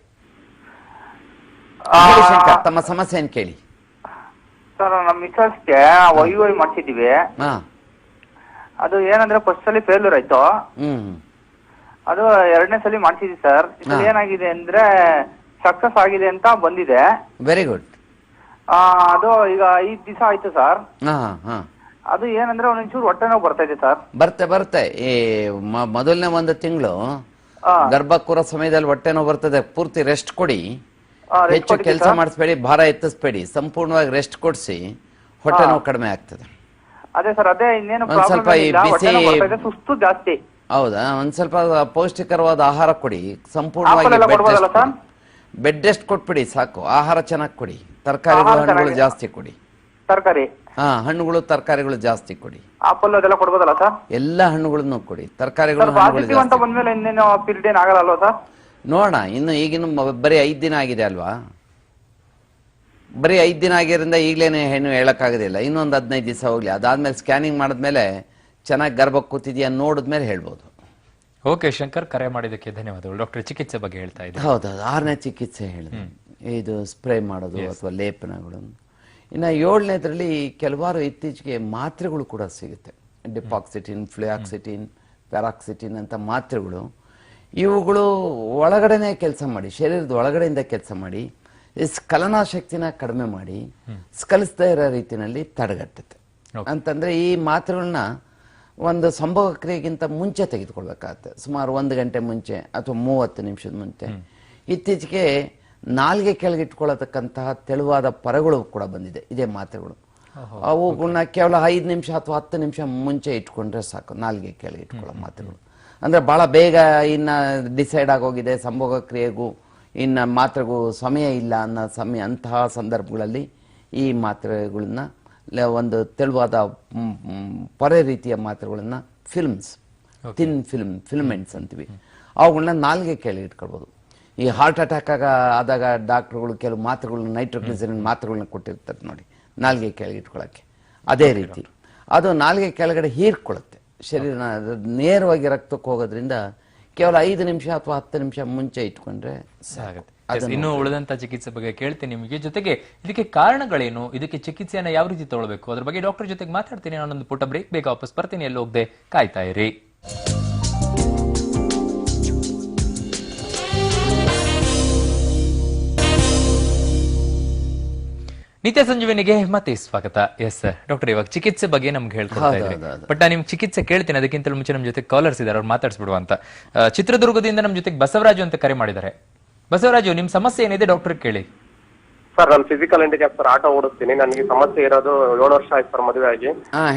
ಹೇಳಿ ಶಂಕರ್ ತಮ್ಮ ಸಮಸ್ಯೆ ಏನ್ ಕೇಳಿ? ಸರ್ ನಮ್ಮ ಮಿಸಸ್ಗೆ ವೈ ವೈ ಮಾಡ್ಸಿದೀವಿ ಹಾ. ಅದು ಏನಂದ್ರೆ ಫಸ್ಟ್ ಅಲ್ಲಿ ಫೇಲ್ಯೂರ್ ಆಯ್ತು. ಹ್ಮ್. ಅದು ಎರಡನೇ ಸಲ ಮಾಡಿಸಿದ್ವಿ ಸರ್. ಇದು ಏನಾಗಿದೆ ಅಂದ್ರೆ ಸಕ್ಸಸ್ ಆಗಿದೆ ಅಂತ ಬಂದಿದೆ. ವೆರಿ ಗುಡ್ ಆ, ಅದು ಈಗ ಐದ್ ದಿವಸ ಆಯ್ತು ಸರ್. ಹಾ ಹಾ ಅದು ಏನಂದ್ರೆ ಒಂಚೂರು ಹೊಟ್ಟೆ ನೋವು ಬರ್ತಾ ಇದೆ ಸರ್. ಬರ್ತೆ ಬರ್ತೆ. ಈ ಮ- ಮೊದಲನೇ ಒಂದು ತಿಂಗಳು ಆ, ಸಮಯದಲ್ಲಿ ಹೊಟ್ಟೆ ನೋವು ಬರ್ತದೆ. ಪೂರ್ತಿ ರೆಸ್ಟ್ ಕೊಡಿ. ಆ, rest ಹೆಚ್ಚು ಕೊಟ್ಟಿದ್ದೆ ಕೆಲಸ. ಮಾಡಿಸ್ಬೇಡಿ ಭಾರ ಎತ್ತಿಸ್ಬೇಡಿ. ಸಂಪೂರ್ಣವಾಗಿ ರೆಸ್ಟ್ ಕೊಡಿಸಿ ಹೊಟ್ಟೆ ನೋವು ಕಡಿಮೆ ಆಗ್ತದೆ. ಅದೇ ಸರ್ ಅದೇ ಇನ್ನೇನು ಒಂದ್ ಸ್ವಲ್ಪ ಈ ಬಿಸಿ- ಸುಸ್ತು ಜಾಸ್ತಿ. ಹೌದಾ? ಒಂದ್ ಸ್ವಲ್ಪ ಪೌಷ್ಟಿಕರವಾದ ಆಹಾರ ಕೊಡಿ. ಸಂಪೂರ್ಣವಾಗಿ ಬೆಡ್ ರೆಸ್ಟ್ ಕೊಡಿ. ಬೆಡ್ ರೆಸ್ಟ್ ಕೊಟ್ಬಿಡಿ ಸಾಕು. ಆಹಾರ ಚೆನ್ನಾಗಿ ಕೊಡಿ. ತರಕಾರಿಗಳು ಹಣ್ಣುಗಳು ಜಾಸ್ತಿ ಕೊಡಿ. ತರಕಾರಿ? ಹಾ ಹಣ್ಣುಗಳು ತರಕಾರಿಗಳು ಜಾಸ್ತಿ ಕೊಡಿ. ಆಪಲ್ ಅದೆಲ್ಲ ಕೊಡ್ಬೋದಲ್ಲ ಸರ್? ಎಲ್ಲ ಹಣ್ಣುಗಳನ್ನು ಕೊಡಿ. ತರಕಾರಿಗಳು ಸರ್ ಹಣ್ಣುಗಳು ಪಾಸಿಟಿವ್ ಅಂತ ಜಾಸ್ತಿ ಬಂದ್ಮೇಲೆ ಇನ್ನೇನು ಪೀರಿಯಡ್ ಏನ್ ಆಗಲ್ಲ ಅಲ್ವಾ ಸರ್? ನೋಡೋಣ. ಇನ್ನು ಈಗಿನ ಮ- ಬರೀ ಐದು ದಿನ ಆಗಿದೆ ಅಲ್ವಾ? ಬರೀ ಐದು ದಿನ ಆಗಿರೋದ್ರಿಂದ ಈಗಲೇನೆ ಹೆಣ್ಣು ಹೇಳಕ್ಕಾಗೋದಿಲ್ಲ. ಇನ್ನೊಂದು ಹದಿನೈದು ದಿವಸ ಹೋಗ್ಲಿ. ಅದಾದ್ಮೇಲೆ ಸ್ಕ್ಯಾನಿಂಗ್ ಮಾಡಿದ್ಮೇಲೆ ಚೆನ್ನಾಗಿ ಗರ್ಭ ಕೂತಿದ್ಯಾ ನೋಡಿದ್ಮೇಲೆ ಹೇಳ್ಬೋದು. ಓಕೆ ಶಂಕರ್ ಕರೆ ಮಾಡಿದ್ದಕ್ಕೆ ಧನ್ಯವಾದಗಳು. ಡಾಕ್ಟರ್ ಚಿಕಿತ್ಸೆ ಬಗ್ಗೆ ಹೇಳ್ತಾ ಇದ್ದೀವಿ ಹೌದೌದು ಆರನೇ ಚಿಕಿತ್ಸೆ ಹೇಳಿದೆ ಇದು ಸ್ಪ್ರೇ ಮಾಡೋದು ಅಥವಾ ಲೇಪನಗಳು. ಇನ್ನು ಏಳನೇದ್ರಲ್ಲಿ ಕೆಲವಾರು ಇತ್ತೀಚೆಗೆ ಮಾತ್ರೆಗಳು ಕೂಡ ಸಿಗುತ್ತೆ. ಡಿಪಾಕ್ಸಿಟಿನ್ ಫ್ಲುಯಾಕ್ಸಿಟಿನ್ ಪ್ಯಾರಾಕ್ಸಿಟಿನ್ ಅಂತ ಮಾತ್ರೆಗಳು. ಇವುಗಳು ಒಳಗಡೆನೆ ಕೆಲಸ ಮಾಡಿ ಶರೀರದ ಒಳಗಡೆಯಿಂದ ಕೆಲಸ ಮಾಡಿ ಈ ಸ್ಖಲನ ಶಕ್ತಿನ ಕಡಿಮೆ ಮಾಡಿ ಸ್ಕಲಿಸ್ತಾ ಇರೋ ರೀತಿಯಲ್ಲಿ ತಡೆಗಟ್ಟುತ್ತೆ. ಅಂತಂದ್ರೆ ಈ ಮಾತ್ರೆಗಳನ್ನ ಒಂದು ಸಂಭವ ಕ್ರಿಯೆಗಿಂತ ಮುಂಚೆ ತೆಗೆದುಕೊಳ್ಬೇಕಾಗತ್ತೆ. ಸುಮಾರು ಒಂದು ಗಂಟೆ ಮುಂಚೆ ಅಥವಾ ಮೂವತ್ತು ನಿಮಿಷದ ಮುಂಚೆ. ಇತ್ತೀಚೆಗೆ ನಾಲ್ಗೆ ಕೆಳಗಿಟ್ಕೊಳ್ಳತಕ್ಕಂತಹ ತೆಳುವಾದ ಪರಗಳು ಕೂಡ ಬಂದಿದೆ. ಇದೇ ಮಾತ್ರೆಗಳು. ಅವುಗಳನ್ನ ಕೇವಲ ಐದು ನಿಮಿಷ ಅಥವಾ ಹತ್ತು ನಿಮಿಷ ಮುಂಚೆ ಇಟ್ಕೊಂಡ್ರೆ ಸಾಕು. ನಾಲ್ಗೆ ಕೆಳಗೆ ಇಟ್ಕೊಳ್ಳೋ ಮಾತ್ರೆಗಳು. ಅಂದ್ರೆ ಬಹಳ ಬೇಗ ಇನ್ನ ಡಿಸೈಡ್ ಆಗೋಗಿದೆ ಸಂಭೋಗ ಕ್ರಿಯೆಗೂ ಇನ್ನ ಮಾತ್ರೆಗೂ ಸಮಯ ಇಲ್ಲ ಅನ್ನೋ ಸಮಯ ಅಂತಹ ಸಂದರ್ಭಗಳಲ್ಲಿ ಈ ಮಾತ್ರೆಗಳನ್ನ ಒಂದು ತೆಳುವಾದ ಪೊರೆ ರೀತಿಯ ಮಾತ್ರೆಗಳನ್ನು ಫಿಲ್ಮ್ಸ್ ತಿನ್ ಫಿಲ್ಮ್ ಫಿಲ್ಮೆಂಟ್ಸ್ ಅಂತೀವಿ. ಅವುಗಳನ್ನ ನಾಲ್ಗೆ ಕೇಳಿ ಇಟ್ಕೊಳ್ಬೋದು. ಈ ಹಾರ್ಟ್ ಅಟ್ಯಾಕ್ ಆಗ ಆದಾಗ ಡಾಕ್ಟರ್ಗಳು ಕೆಲವು ಮಾತ್ರೆಗಳನ್ನ ನೈಟ್ರೋಗ್ಲಿಸರಿನ್ ಮಾತ್ರೆಗಳನ್ನ ಕೊಟ್ಟಿರ್ತಾರೆ ನೋಡಿ ನಾಲ್ಗೆ ಕೆಳಗೆ ಇಟ್ಕೊಳ್ಳೋಕ್ಕೆ. ಅದೇ ರೀತಿ. ಅದು ನಾಲ್ಗೆ ಕೆಳಗಡೆ ಹೀರ್ಕೊಳ್ಳುತ್ತೆ. ಶರೀರ ನೇರವಾಗಿ ರಕ್ತಕ್ಕೆ ಹೋಗೋದ್ರಿಂದ ಕೇವಲ ಐದು ನಿಮಿಷ ಅಥವಾ ಹತ್ತು ನಿಮಿಷ ಮುಂಚೆ ಇಟ್ಕೊಂಡ್ರೆ ಸಾಕು. ಆಗುತ್ತೆ ಇನ್ನು ಉಳಿದಂತ ಚಿಕಿತ್ಸೆ ಬಗ್ಗೆ ಕೇಳ್ತೀನಿ ನಿಮಗೆ. ಜೊತೆಗೆ ಇದಕ್ಕೆ ಕಾರಣಗಳೇನು? ಇದಕ್ಕೆ ಚಿಕಿತ್ಸೆಯನ್ನ ಯಾವ ರೀತಿ ತಗೊಳ್ಬೇಕು? ಅದ್ರ ಬಗ್ಗೆ ಡಾಕ್ಟರ್ ಜೊತೆಗೆ ಮಾತಾಡ್ತೀನಿ. ನಾನೊಂದು ಪುಟ್ಟ ಬ್ರೇಕ್ ಬೇಗ ವಾಪಸ್ ಬರ್ತೀನಿ. ಎಲ್ಲಿ ಹೋಗದೆ ಕಾಯ್ತಾ ಇರಿ. ನಿತ್ಯ ಸಂಜೀವನಿಗೆ ಮತ್ತೆ ಸ್ವಾಗತ. ಎಸ್ ಡಾಕ್ಟರ್ ಇವಾಗ ಚಿಕಿತ್ಸೆ ಬಗ್ಗೆ ನಮ್ಗೆ ಹೇಳ್ಕೊಡ್ತಾ ಇದ್ರಿ. ಬಟ್ ನಾನು ನಿಮ್ಗೆ ಚಿಕಿತ್ಸೆ ಕೇಳ್ತೀನಿ ಅದಕ್ಕಿಂತ ಮುಂಚೆ ನಮ್ಮ ಜೊತೆ ಕಾಲರ್ಸ್ ಇದ್ದಾರೆ ಅವ್ರು ಮಾತಾಡ್ಸ್ಬಿಡುವ ಅಂತ. ಚಿತ್ರದುರ್ಗದಿಂದ ನಮ್ಮ ಜೊತೆಗೆ ಬಸವರಾಜು ಅಂತ ಕರೆ ಮಾಡಿದ್ದಾರೆ. ಬಸವರಾಜು ನಿಮ್ ಸಮಸ್ಯೆ ಏನಿದೆ ಡಾಕ್ಟರ್ ಕೇಳಿ. ಸರ್ ನಾನು ಫಿಸಿಕಲ್ ಹ್ಯಾಂಡಿಕ್ಯಾಪ್ ಸರ್ ಆಟೋ ಓಡಿಸ್ತೀನಿ. ನನಗೆ ಸಮಸ್ಯೆ ಇರೋದು ಏಳು ವರ್ಷ ಆಯ್ತು ಸರ್ ಮದುವೆ ಆಗಿ.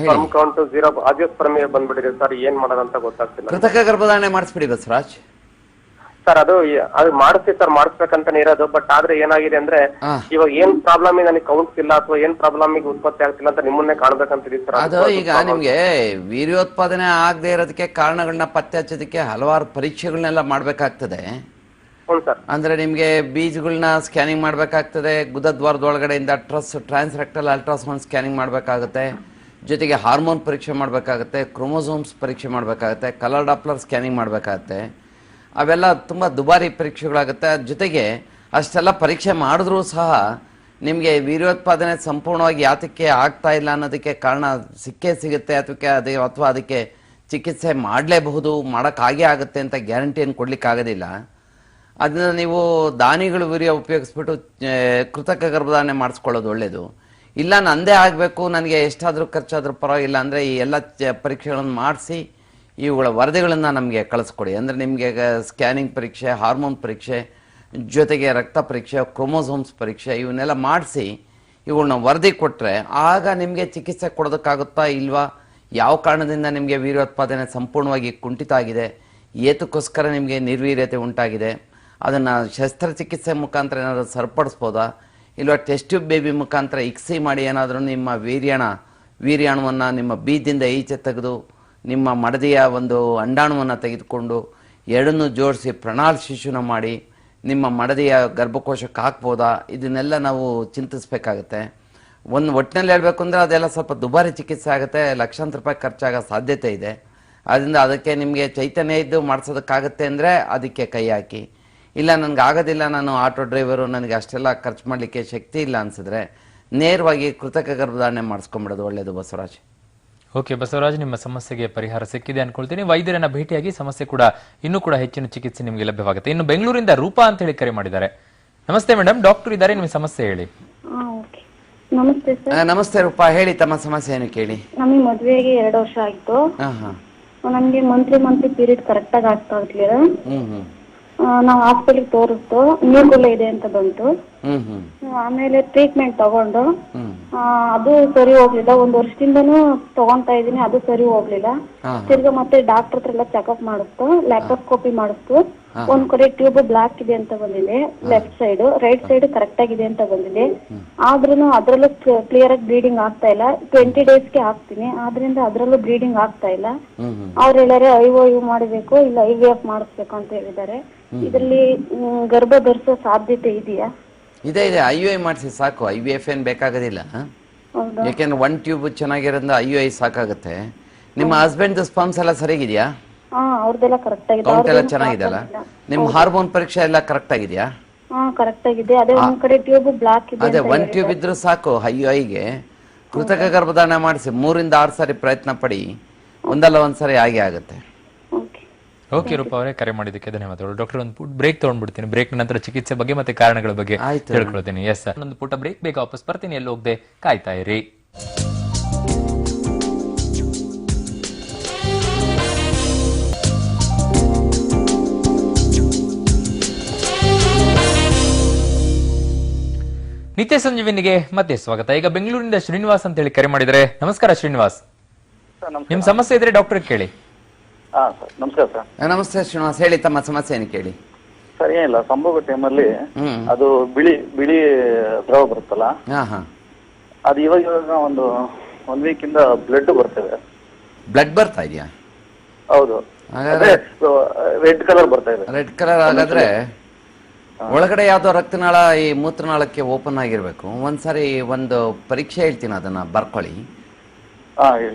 ಸ್ಪರ್ಮ್ ಕೌಂಟ್ ಜೀರೋ ಆಜಿಯೋಸ್ಪರ್ಮಿ ಬಂದ್ಬಿಟ್ಟಿದೆ ಸರ್ ಏನ್ ಮಾಡೋದಂತ ಗೊತ್ತಾಗ್ತಿಲ್ಲ. ಕೃತಕ ಗರ್ಭಧಾರಣೆ ಮಾಡಿಸ್ಬಿಡಿ ಬಸವರಾಜ್. ಸರ್ ಅದು ಅದು ಮಾಡಿಸ್ತೀವಿ ಸರ್ ಮಾಡಿಸ್ಬೇಕಂತಾನೆ ಇರೋದು ಬಟ್ ಆದ್ರೆ ಏನಾಗಿದೆ ಅಂದ್ರೆ ಹಾ. ಇವಾಗ ಏನ್ ಪ್ರಾಬ್ಲಮ್ ನನಗೆ ಕೌಂಟ್ಸ್ ಇಲ್ಲ ಅಥವಾ ಏನ್ ಪ್ರಾಬ್ಲಮ್ ಉತ್ಪತ್ತಿ ಆಗ್ತಿಲ್ಲ ಅಂತ ನಿಮ್ಮನ್ನೇ ಕಾಣ್ಬೇಕಂತಿದೀವಿ ಸರ್ ಅದು ಈಗ ನಿಮ್ಗೆ ವೀರ್ಯೋತ್ಪಾದನೆ ಆಗದೆ ಇರೋದಕ್ಕೆ ಕಾರಣಗಳನ್ನ ಪತ್ತೆ ಹಚ್ಚೋದಕ್ಕೆ ಹಲವಾರು ಪರೀಕ್ಷೆಗಳನ್ನೆಲ್ಲ ಮಾಡ್ಬೇಕಾಗ್ತದೆ. ಹ್ಞೂ ಸರ್. ಅಂದ್ರೆ ನಿಮ್ಗೆ ಬೀಜಗಳನ್ನ ಸ್ಕ್ಯಾನಿಂಗ್ ಮಾಡ್ಬೇಕಾಗ್ತದೆ ಗುದದ್ವಾರದ ಒಳಗಡೆಯಿಂದ ಟ್ರಸ್ ಟ್ರಾನ್ಸ್ರೆಕ್ಟಲ್ ಅಲ್ಟ್ರಾಸೌಂಡ್ ಸ್ಕ್ಯಾನಿಂಗ್ ಮಾಡ್ಬೇಕಾಗುತ್ತೆ ಜೊತೆಗೆ ಹಾರ್ಮೋನ್ ಪರೀಕ್ಷೆ ಮಾಡ್ಬೇಕಾಗುತ್ತೆ ಕ್ರೋಮೋಸೋಮ್ಸ್ ಪರೀಕ್ಷೆ ಮಾಡ್ಬೇಕಾಗುತ್ತೆ ಕಲರ್ ಡಾಪ್ಲರ್ ಸ್ಕ್ಯಾನಿಂಗ್ ಮಾಡ್ಬೇಕಾಗುತ್ತೆ. ಅವೆಲ್ಲ ತುಂಬ ದುಬಾರಿ ಪರೀಕ್ಷೆಗಳಾಗುತ್ತೆ. ಜೊತೆಗೆ ಅಷ್ಟೆಲ್ಲ ಪರೀಕ್ಷೆ ಮಾಡಿದ್ರೂ ಸಹ ನಿಮಗೆ ವೀರ್ಯೋತ್ಪಾದನೆ ಸಂಪೂರ್ಣವಾಗಿ ಯಾತಕ್ಕೆ ಆಗ್ತಾ ಇಲ್ಲ ಅನ್ನೋದಕ್ಕೆ ಕಾರಣ ಸಿಕ್ಕೇ ಸಿಗುತ್ತೆ. ಅದಕ್ಕೆ ಅದೇ ಅಥವಾ ಅದಕ್ಕೆ ಚಿಕಿತ್ಸೆ ಮಾಡಲೇಬಹುದು ಮಾಡೋಕ್ಕಾಗೇ ಆಗುತ್ತೆ ಅಂತ ಗ್ಯಾರಂಟಿಯನ್ನು ಕೊಡಲಿಕ್ಕಾಗೋದಿಲ್ಲ ಅದನ್ನ ನೀವು ದಾನಿಗಳು ವೀರ್ಯ ಉಪಯೋಗಿಸ್ಬಿಟ್ಟು ಕೃತಕ ಗರ್ಭಧಾರಣೆ ಮಾಡಿಸ್ಕೊಳ್ಳೋದು ಒಳ್ಳೆಯದು ಇಲ್ಲ ನಂದೇ ಆಗಬೇಕು, ನನಗೆ ಎಷ್ಟಾದರೂ ಖರ್ಚಾದರೂ ಪರವಾಗಿಲ್ಲ ಅಂದರೆ ಈ ಎಲ್ಲ ಪರೀಕ್ಷೆಗಳನ್ನು ಮಾಡಿಸಿ ಇವುಗಳ ವರದಿಗಳನ್ನು ನಮಗೆ ಕಳಿಸ್ಕೊಡಿ. ಅಂದರೆ ನಿಮಗೆ ಸ್ಕ್ಯಾನಿಂಗ್ ಪರೀಕ್ಷೆ, ಹಾರ್ಮೋನ್ ಪರೀಕ್ಷೆ, ಜೊತೆಗೆ ರಕ್ತ ಪರೀಕ್ಷೆ, ಕ್ರೋಮೋಸೋಮ್ಸ್ ಪರೀಕ್ಷೆ, ಇವನ್ನೆಲ್ಲ ಮಾಡಿಸಿ ಇವುಗಳನ್ನ ವರದಿ ಕೊಟ್ಟರೆ ಆಗ ನಿಮಗೆ ಚಿಕಿತ್ಸೆ ಕೊಡೋದಕ್ಕಾಗುತ್ತಾ ಇಲ್ವಾ? ಯಾವ ಕಾರಣದಿಂದ ನಿಮಗೆ ವೀರ್ಯೋತ್ಪಾದನೆ ಸಂಪೂರ್ಣವಾಗಿ ಕುಂಠಿತ ಆಗಿದೆ? ಏತಕ್ಕೋಸ್ಕರ ನಿಮಗೆ ನಿರ್ವೀರ್ಯತೆ ಉಂಟಾಗಿದೆ? ಅದನ್ನು ಶಸ್ತ್ರಚಿಕಿತ್ಸೆ ಮುಖಾಂತರ ಏನಾದರೂ ಸರಿಪಡಿಸ್ಬೋದಾ? ಇಲ್ವಾ ಟೆಸ್ಟ್ ಟ್ಯೂಬ್ ಬೇಬಿ ಮುಖಾಂತರ ಇಕ್ಸಿ ಮಾಡಿ ಏನಾದರೂ ನಿಮ್ಮ ವೀರ್ಯಾಣ, ವೀರ್ಯಾಣವನ್ನು ನಿಮ್ಮ ಬೀದಿಂದ ಈಚೆ ತೆಗೆದು ನಿಮ್ಮ ಮಡದಿಯ ಒಂದು ಅಂಡಾಣುವನ್ನು ತೆಗೆದುಕೊಂಡು ಎರಡನ್ನು ಜೋಡಿಸಿ ಪ್ರಣಾಳ ಶಿಶುನ ಮಾಡಿ ನಿಮ್ಮ ಮಡದಿಯ ಗರ್ಭಕೋಶಕ್ಕೆ ಹಾಕ್ಬೋದಾ? ಇದನ್ನೆಲ್ಲ ನಾವು ಚಿಂತಿಸ್ಬೇಕಾಗುತ್ತೆ. ಒಂದು ಒಟ್ಟಿನಲ್ಲಿ ಹೇಳಬೇಕು ಅಂದರೆ ಅದೆಲ್ಲ ಸ್ವಲ್ಪ ದುಬಾರಿ ಚಿಕಿತ್ಸೆ ಆಗುತ್ತೆ. ಲಕ್ಷಾಂತರ ರೂಪಾಯಿ ಖರ್ಚಾಗೋ ಸಾಧ್ಯತೆ ಇದೆ. ಅದರಿಂದ ಅದಕ್ಕೆ ನಿಮಗೆ ಚೈತನ್ಯ ಇದ್ದು ಮಾಡಿಸೋದಕ್ಕಾಗತ್ತೆ ಅಂದರೆ ಅದಕ್ಕೆ ಕೈ ಹಾಕಿ. ಇಲ್ಲ, ನನಗೆ ಆಗೋದಿಲ್ಲ, ನಾನು ಆಟೋ ಡ್ರೈವರು, ನನಗೆ ಅಷ್ಟೆಲ್ಲ ಖರ್ಚು ಮಾಡಲಿಕ್ಕೆ ಶಕ್ತಿ ಇಲ್ಲ ಅನ್ಸಿದ್ರೆ ನೇರವಾಗಿ ಕೃತಕ ಗರ್ಭಧಾರಣೆ ಮಾಡಿಸ್ಕೊಂಬಿಡೋದು ಒಳ್ಳೆಯದು ಬಸವರಾಜ್. ಓಕೆ ಬಸವರಾಜ್ ನಿಮ್ಮ ಸಮಸ್ಯೆಗೆ ಪರಿಹಾರ ಸಿಕ್ಕಿದೆ ಅನ್ಕೊಳ್ತೀನಿ. ವೈದ್ಯರನ್ನ ಭೇಟಿಯಾಗಿ ಸಮಸ್ಯೆ ಕೂಡ ಇನ್ನೂ ಕೂಡ ಹೆಚ್ಚಿನ ಚಿಕಿತ್ಸೆ ನಿಮಗೆ ಲಭ್ಯವಾಗುತ್ತೆ. ಇನ್ನು ಬೆಂಗಳೂರಿಂದ ರೂಪಾ ಅಂತ ಹೇಳಿ ಕರೆ ಮಾಡಿದ್ದಾರೆ. ನಮಸ್ತೆ ಮೇಡಮ್ ಡಾಕ್ಟರ್ ಇದ್ದಾರೆ ನಿಮ್ಮ ಸಮಸ್ಯೆ ಹೇಳಿ. ಓಕೆ. ನಮಸ್ತೆ ಸರ್. ಆ, ನಮಸ್ತೆ ರೂಪಾ ಹೇಳಿ ತಮ್ಮ ಸಮಸ್ಯೆ ಏನು ಕೇಳಿ. ನಮಗೆ ಮದುವೆಗೆ ಎರಡು ವರ್ಷ ಆಯ್ತು. ಹಾಂ ಹಾಂ. ನನಗೆ ಮಂತ್ಲಿ ಮಂತ್ಲಿ ಪೀರಿಯಡ್ ಕರೆಕ್ಟಾಗಿ ಆಗ್ತಾ ಇರ್ಲಿಲ್ಲ. ನಾವು ಹಾಸ್ಪಿಟಲ್ ತೋರಿಸ್ತು ನೀರ್ಗುಲ್ಲ ಇದೆ ಅಂತ ಬಂತು. ಆಮೇಲೆ ಟ್ರೀಟ್ಮೆಂಟ್ ತಗೊಂಡು. ಆ, ಅದು ಸರಿ ಹೋಗ್ಲಿಲ್ಲ. ಒಂದ್ ವರ್ಷದಿಂದನೂ ತಗೊಂತಾ ಇದೀನಿ ಅದು ಸರಿ ಹೋಗ್ಲಿಲ್ಲ. ಹಾಂ ತಿರ್ಗಾ ಮತ್ತೆ ಡಾಕ್ಟರ್ ಹತ್ರ ಎಲ್ಲ ಚೆಕಪ್ ಮಾಡಿಸ್ತು ಲ್ಯಾಪ್ರೋಸ್ಕೋಪಿ ಮಾಡಿಸ್ತು. ಒಂದ್ ಕಡೆ ಟ್ಯೂಬ್ ಬ್ಲಾಕ್ ಇದೆ ಅಂತ ಬಂದಿದೆ left side right side correct ಆಗಿದೆ ಅಂತ ಬಂದಿದೆ. ಆದ್ರೂ ಅದ್ರಲ್ಲೂ ಕ್ಲಿಯರ್ ಆಗಿ ಬ್ಲೀಡಿಂಗ್ ಆಗ್ತಾ ಇಲ್ಲ. ಟ್ವೆಂಟಿ ಡೇಸ್ಗೆ ಹಾಕ್ತೀನಿ. ಆದ್ರಿಂದ ಅದ್ರಲ್ಲೂ ಬ್ಲೀಡಿಂಗ್ ಆಗ್ತಾ ಇಲ್ಲ. ಹ್ಮ್ ಹ್ಮ್. ಅವ್ರು ಐ ಒ ಯು ಮಾಡಬೇಕು ಇಲ್ಲ ಐ ವಿ ಎಫ್ ಮಾಡಿಸ್ಬೇಕು ಅಂತ ಹೇಳಿದ್ದಾರೆ. ಇದರಲ್ಲಿ ಗರ್ಭ ಧರಿಸೋ ಸಾಧ್ಯತೆ ಇದೆಯಾ? ಇದೆ ಇದೆ. ಐ ಯು ಐ ಮಾಡಿಸಿ ಸಾಕು. ಐ ವಿ ಎಫ್ ಏನು ಬೇಕಾಗೋದಿಲ್ಲ. ಯಾಕೆಂದ್ರೆ ಒನ್ ಟ್ಯೂಬ್ ಚೆನ್ನಾಗಿರೋದ್ರಿಂದ ಐ ಯು ಐ ಸಾಕಾಗುತ್ತೆ. ನಿಮ್ಮ ಹಸ್ಬೆಂಡ್ ಸ್ಪಮ್ಸ್ ಎಲ್ಲ ಸರಿಗಿದೆಯಾ? ಕೌಂಟ್ ಎಲ್ಲ ಚೆನ್ನಾಗಿದೆಯಲ್ಲ? ನಿಮ್ಮ ಹಾರ್ಮೋನ್ ಪರೀಕ್ಷೆ ಎಲ್ಲ ಕರೆಕ್ಟ್ ಆಗಿದೆಯಾ? ಅದೇ ಒನ್ ಟ್ಯೂಬ್ ಇದ್ರೂ ಸಾಕು ಐ ಯು ಐಗೆ. ಕೃತಕ ಗರ್ಭಧಾರಣ ಮಾಡಿಸಿ ಮೂರಿಂದ ಆರು ಸಾರಿ ಪ್ರಯತ್ನ ಪಡಿ. ಒಂದಲ್ಲ ಒಂದ್ಸರಿ ಆಗೇ ಆಗುತ್ತೆ. ಓಕೆ ರೂಪ ಅವರೇ ಕರೆ ಮಾಡಿದ್ದಕ್ಕೆ ಧನ್ಯವಾದಗಳು. ಡಾಕ್ಟರ್ ಒಂದು ಬ್ರೇಕ್ ತಗೊಂಡ್ಬಿಡ್ತೀನಿ. ಬ್ರೇಕ್ ನಂತರ ಚಿಕಿತ್ಸೆ ಬಗ್ಗೆ ಮತ್ತೆ ಕಾರಣಗಳ ಬಗ್ಗೆ ಆಯ್ತು. ಹೇಳ್ಕೊಳ್ತೀನಿ ಎಸ್ ಸರ್ ಒಂದು ಪುಟ್ಟ ಬ್ರೇಕ್ ಬೇಗ ವಾಪಸ್ ಬರ್ತೀನಿ. ಎಲ್ಲಿ ಹೋಗದೆ? ಕಾಯ್ತಾ ಇರಿ. ನಿತ್ಯ ಸಂಜೀವಿನಿಗೆ ಮತ್ತೆ ಸ್ವಾಗತ. ಈಗ ಬೆಂಗಳೂರಿನಿಂದ ಶ್ರೀನಿವಾಸ್ ಅಂತ ಹೇಳಿ ಕರೆ ಮಾಡಿದ್ರೆ ನಮಸ್ಕಾರ ಶ್ರೀನಿವಾಸ್. ನಿಮ್ ಸಮಸ್ಯೆ ಇದ್ರೆ ಡಾಕ್ಟರ್ ಕೇಳಿ. ಹಾ ಸರ್. ನಮಸ್ಕಾರ ಸರ್. ನಮಸ್ತೆ ಶ್ರೀನಿವಾಸ್. ಹೇಳಿ ತಮ್ಮ ಸಮಸ್ಯೆ ಏನು ಕೇಳಿ. ಸರ್ ಏನಿಲ್ಲ. ಸಂಭೋಗ ಟೈಮಲ್ಲಿ ಅಲ್ಲಿ ಅದು ಬಿಳಿ ಬಿಳಿ ದ್ರವ ಬರುತ್ತಲ್ಲ? ಹಾ ಹಾ. ಅದು ಇವಾಗ ಇವಾಗ ಒಂದು ಒನ್ ವೀಕ್ ಇಂದ ಬ್ಲಡ್ ಬರ್ತದೆ ಬ್ಲಡ್ ಬರ್ತಾ ಇದೆಯಾ? ಹೌದು. ಹಾಗಾದ್ರೆ ರೆಡ್ ಕಲರ್ ಬರ್ತಾ ಇದೆ. ರೆಡ್ ಕಲರ್ ಹಾಗಾದ್ರೆ ಒಳಗಡೆ ಯಾವ್ದೋ ರಕ್ತನಾಳ ಈ ಮೂತ್ರನಾಳಕ್ಕೆ ಓಪನ್ ಆಗಿರ್ಬೇಕು. ಒಂದ್ಸರಿ ಒಂದು ಪರೀಕ್ಷೆ ಹೇಳ್ತೀನಿ ಅದನ್ನ ಬರ್ಕೊಳ್ಳಿ.